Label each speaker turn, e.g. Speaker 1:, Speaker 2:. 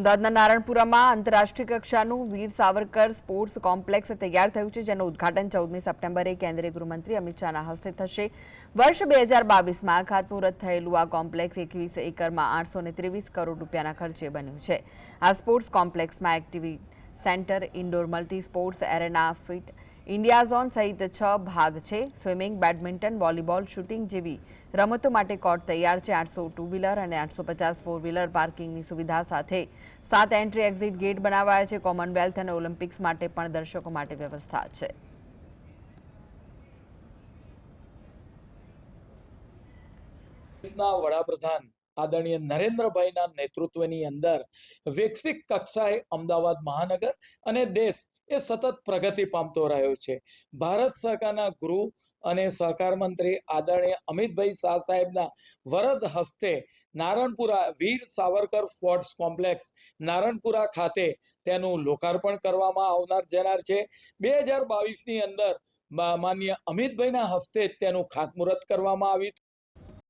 Speaker 1: અમદાવાદના નારણપુરામાં આંતરરાષ્ટ્રીય કક્ષાનું વીર સાવરકર સ્પોર્ટ્સ કોમ્પ્લેક્સ તૈયાર થયું છે, જેનું ઉદઘાટન ચૌદમી સપ્ટેમ્બરે કેન્દ્રીય ગૃહમંત્રી અમિત શાહના હસ્તે થશે. વર્ષ બે હજાર બાવીસમાં ખાતમુહૂર્ત થયેલું આ કોમ્પ્લેક્સ એકવીસ એકરમાં આઠસો ત્રેવીસ કરોડ રૂપિયાના ખર્ચે બન્યું છે. આ sports કોમ્પ્લેક્સમાં activity centre, indoor multi sports, arena, Fit India Zone સહિત છ ભાગ છે. સ્વિમિંગ, બેડમિન્ટન, વોલીબોલ, શૂટિંગ જેવી રમતો માટે કોર્ટ તૈયાર છે. આઠસો ટુ વ્હીલર અને આઠસો પચાસ ફોર વ્હીલર પાર્કિંગની સુવિધા સાથે સાત એન્ટ્રી એક્ઝિટ ગેટ બનાવાયા છે. કોમનવેલ્થ અને ઓલિમ્પિક્સ માટે પણ દર્શકો માટે વ્યવસ્થા છે.
Speaker 2: વડાપ્રધાન આદરણીય નરેન્દ્રભાઈના નેતૃત્વની અંદર વિકસિત કક્ષાએ અમદાવાદ મહાનગર અને દેશ એ સતત પ્રગતિ પામતો રહ્યો છે. ભારત સરકારના ગૃહ અને સહકાર મંત્રી આદરણીય અમિતભાઈ શાહ સાહેબના વરદ હસ્તે નારણપુરા વીર સાવરકર સ્પોર્ટ્સ કોમ્પ્લેક્સ, નારણપુરા ખાતે તેનું લોકાર્પણ કરવામાં આવનાર જનાર છે. બે હજાર બાવીસની અંદર માન્ય અમિતભાઈના હસ્તે તેનું ખાતમુહૂર્ત કરવામાં આવ્યું